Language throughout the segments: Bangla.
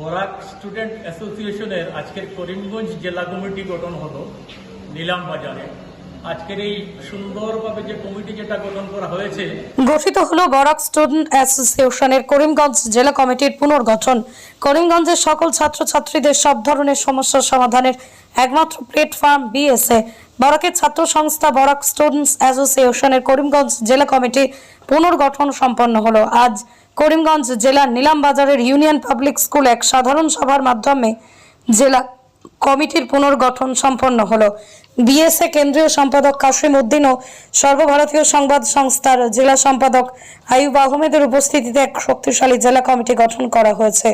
বরাক স্টুডেন্ট অ্যাসোসিয়েশনের আজকের করিমগঞ্জ জেলা কমিটি গঠন হলো নিলাম বাজারে। আজকের এই সুন্দরভাবে যে কমিটি যেটা গঠন করা হয়েছে গঠিত হলো বরাক স্টুডেন্ট অ্যাসোসিয়েশনের করিমগঞ্জ জেলা কমিটির পুনর্গঠন। করিমগঞ্জের সকল ছাত্রছাত্রীদের সব ধরনের সমস্যার সমাধানের একমাত্র প্ল্যাটফর্ম বিএসএ বরাকের ছাত্র সংস্থা বরাক স্টুডেন্টস অ্যাসোসিয়েশনের করিমগঞ্জ জেলা কমিটি পুনর্গঠন সম্পন্ন হলো। আজ করিমগঞ্জ জেলার নিলামবাজারের ইউনিয়ন পাবলিক স্কুল এক সাধারণ সভার মাধ্যমে জেলা কমিটির পুনর্গঠন সম্পন্ন হলো। বিএসএ কেন্দ্রীয় সম্পাদক কাশিম উদ্দিন ও সর্বভারতীয় সংবাদ সংস্থার জেলা সম্পাদক আইয়ুব আহমেদের উপস্থিতিতে এক শক্তিশালী জেলা কমিটি গঠন করা হয়েছে।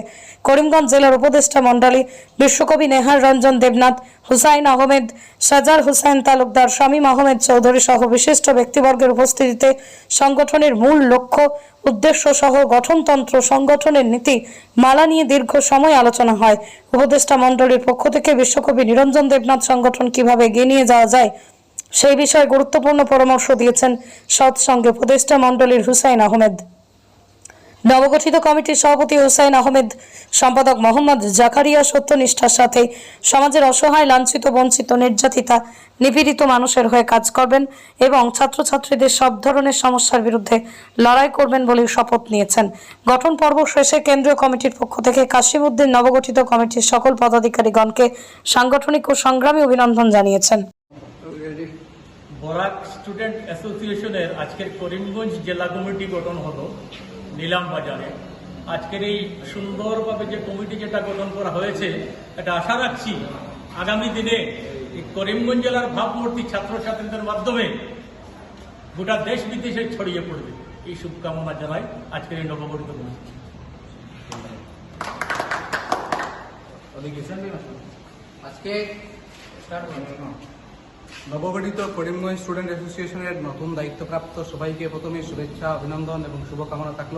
করিমগঞ্জ জেলার উপদেষ্টা মণ্ডলী বিশ্বকবি নেহার রঞ্জন দেবনাথ, হুসাইন আহমেদ, সাজার হুসাইন তালুকদার, শামীম আহমেদ চৌধুরী সহ বিশিষ্ট ব্যক্তিবর্গের উপস্থিতিতে সংগঠনের মূল লক্ষ্য উদ্দেশ্য সহ গঠনতন্ত্র সংগঠনের নীতি মালা নিয়ে দীর্ঘ সময় আলোচনা হয়। উপদেষ্টা মণ্ডলীর পক্ষ থেকে বিশ্বকবি নিরঞ্জন দেবনাথ সংগঠন কীভাবে এগিয়ে নিয়ে যাওয়া যায় সেই বিষয়ে গুরুত্বপূর্ণ পরামর্শ দিয়েছেন সৎসঙ্গে উপদেষ্টা মণ্ডলীর হুসাইন আহমেদ। নবগঠিত কমিটির সভাপতি হুসাইন আহমেদ, সম্পাদক মোহাম্মদ জাকারিয়া সত্যনিষ্ঠার সাথে সমাজের অসহায়, লাঞ্ছিত, বঞ্চিত, নির্যাতিতা নিপীড়িত মানুষের হয়ে কাজ করবেন এবং ছাত্রছাত্রীদের সব ধরনের সমস্যার বিরুদ্ধে লড়াই করবেন বলে শপথ নিয়েছেন। গঠন পর্ব শেষে কেন্দ্রীয় কমিটির পক্ষ থেকে কাশিমউদ্দিন নবগঠিত কমিটির সকল পদাধিকারীগণকে সাংগঠনিক ও সংগ্রামী অভিনন্দন জানিয়েছেন। বরাক স্টুডেন্ট অ্যাসোসিয়েশনের আজকের করিমগঞ্জ জেলা কমিটি গঠন হলো। নিলাম বাজারে। আজকের এই সুন্দরভাবে যে কমিটি যেটা গঠন করা হয়েছে, এটা আশা রাখছি আগামী দিনে এই করিমগঞ্জ জেলার ভাবমূর্তি ছাত্রছাত্রীদের মাধ্যমে গোটা দেশ বিদেশে ছড়িয়ে পড়বে। এই শুভকামনা জানাই আজকের এই নবগঠিত কমিটি। আজকে নবগঠিত করিমগঞ্জ স্টুডেন্ট অ্যাসোসিয়েশনের নতুন দায়িত্বপ্রাপ্ত সবাইকে প্রথমে শুভেচ্ছা, অভিনন্দন এবং শুভকামনা থাকল।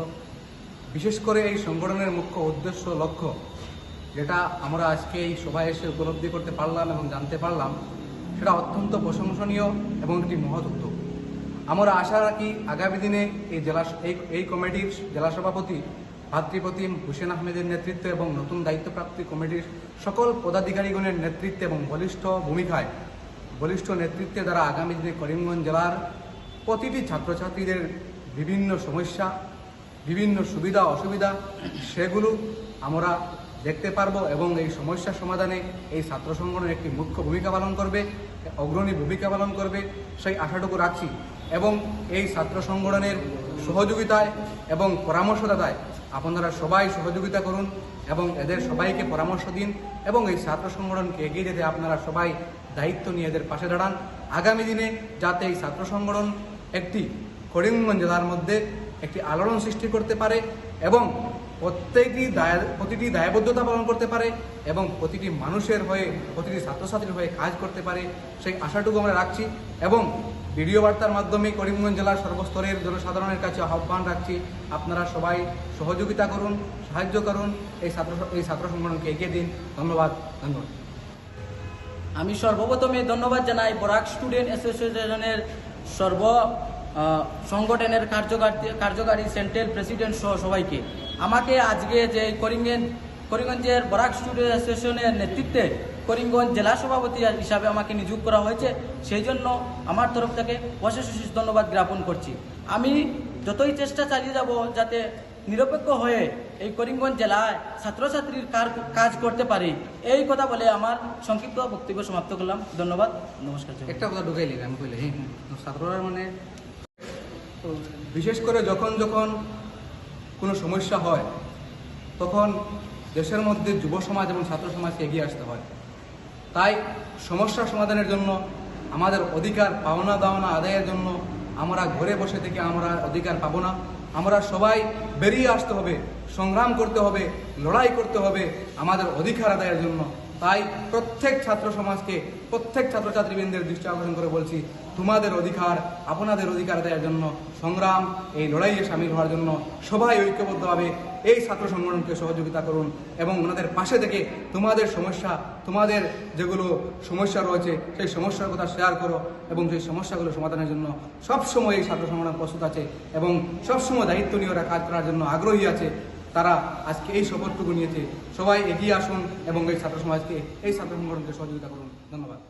বিশেষ করে এই সংগঠনের মুখ্য উদ্দেশ্য, লক্ষ্য, যেটা আমরা আজকে এই সভায় এসে উপলব্ধি করতে পারলাম এবং জানতে পারলাম, সেটা অত্যন্ত প্রশংসনীয় এবং একটি মহৎ উদ্যোগ। আমরা আশা রাখি আগামী দিনে এই জেলা, এই এই কমিটির জেলা সভাপতি ভাতৃপ্রতিম হুসেন আহমেদের নেতৃত্বে এবং নতুন দায়িত্বপ্রাপ্তি কমিটির সকল পদাধিকারীগণের নেতৃত্বে এবং বলিষ্ঠ ভূমিকায় বলিষ্ঠ নেতৃত্বে দ্বারা আগামী দিনে করিমগঞ্জ জেলার প্রতিটি ছাত্রছাত্রীদের বিভিন্ন সমস্যা, বিভিন্ন সুবিধা, অসুবিধা, সেগুলো আমরা দেখতে পারব এবং এই সমস্যা সমাধানে এই ছাত্র সংগঠন একটি মুখ্য ভূমিকা পালন করবে, অগ্রণী ভূমিকা পালন করবে, সেই আশাটুকু রাখছি। এবং এই ছাত্র সংগঠনের সহযোগিতায় এবং পরামর্শদাতায় আপনারা সবাই সহযোগিতা করুন। এবং এদের সবাইকে পরামর্শ দিন এবং এই ছাত্র সংগঠনকে এগিয়ে যেতে আপনারা সবাই দায়িত্ব নিয়ে এদের পাশে দাঁড়ান। আগামী দিনে যাতে এই ছাত্র সংগঠন একটি করিমগঞ্জ জেলার মধ্যে একটি আলোড়ন সৃষ্টি করতে পারে এবং প্রত্যেকটি দায় প্রতিটি দায়বদ্ধতা পালন করতে পারে এবং প্রতিটি মানুষের হয়ে, প্রতিটি ছাত্রছাত্রীর হয়ে কাজ করতে পারে। সেই আশাটুকু আমরা রাখছি এবং ভিডিও বার্তার মাধ্যমে করিমগঞ্জ জেলার সর্বস্তরের জনসাধারণের কাছে আহ্বান রাখছি। আপনারা সবাই সহযোগিতা করুন, সাহায্য করুন। এই ছাত্র এই ছাত্র সংগঠনকে এগিয়ে দিন। ধন্যবাদ ধন্যবাদ। আমি সর্বপ্রথমে ধন্যবাদ জানাই বরাক স্টুডেন্ট অ্যাসোসিয়েশনের সর্ব সংগঠনের কার্যকারী কার্যকারী সেন্ট্রাল প্রেসিডেন্ট সহ সবাইকে। আমাকে আজকে যে করিমগঞ্জ করিমগঞ্জের বরাক স্টুডিও অ্যাসোসিয়েশনের নেতৃত্বে করিমগঞ্জ জেলা সভাপতি হিসাবে আমাকে নিযুক্ত করা হয়েছে। সেই জন্য আমার তরফ থেকে অশেষ অশেষ ধন্যবাদ জ্ঞাপন করছি। আমি যতই চেষ্টা চালিয়ে যাব যাতে নিরপেক্ষ হয়ে এই করিমগঞ্জ জেলায় ছাত্রছাত্রীর কাজ করতে পারি। এই কথা বলে আমার সংক্ষিপ্ত বক্তব্য সমাপ্ত করলাম। ধন্যবাদ। নমস্কার। একটা কথা ঢুকাইলি আমি কইলে ছাত্ররা মানে বিশেষ করে যখন যখন কোনো সমস্যা হয়, তখন দেশের মধ্যে যুব সমাজ এবং ছাত্র সমাজকে এগিয়ে আসতে হয়। তাই সমস্যা সমাধানের জন্য, আমাদের অধিকার পাওনা দাওনা আদায়ের জন্য আমরা ঘরে বসে থেকে আমরা অধিকার পাবো না। আমরা সবাই বেরিয়ে আসতে হবে, সংগ্রাম করতে হবে, লড়াই করতে হবে আমাদের অধিকার আদায়ের জন্য। তাই প্রত্যেক ছাত্র সমাজকে, প্রত্যেক ছাত্রছাত্রীবৃন্দের দৃষ্টি আকর্ষণ করে বলছি, তোমাদের অধিকার, আপনাদের অধিকার দেওয়ার জন্য সংগ্রাম, এই লড়াইয়ে সামিল হওয়ার জন্য সবাই ঐক্যবদ্ধভাবে এই ছাত্র সংগঠনকে সহযোগিতা করুন এবং ওনাদের পাশে থেকে তোমাদের সমস্যা, তোমাদের যেগুলো সমস্যা রয়েছে, সেই সমস্যার কথা শেয়ার করো এবং সেই সমস্যাগুলো সমাধানের জন্য সবসময় এই ছাত্র সংগঠন প্রস্তুত আছে এবং সবসময় দায়িত্ব নিয়ে ওরা কাজ করার জন্য আগ্রহী আছে। তারা আজকে এই শপথটুকু নিয়েছে। সবাই এগিয়ে আসুন এবং এই ছাত্র সমাজকে, এই ছাত্র সংগঠনকে সহযোগিতা করুন। ধন্যবাদ।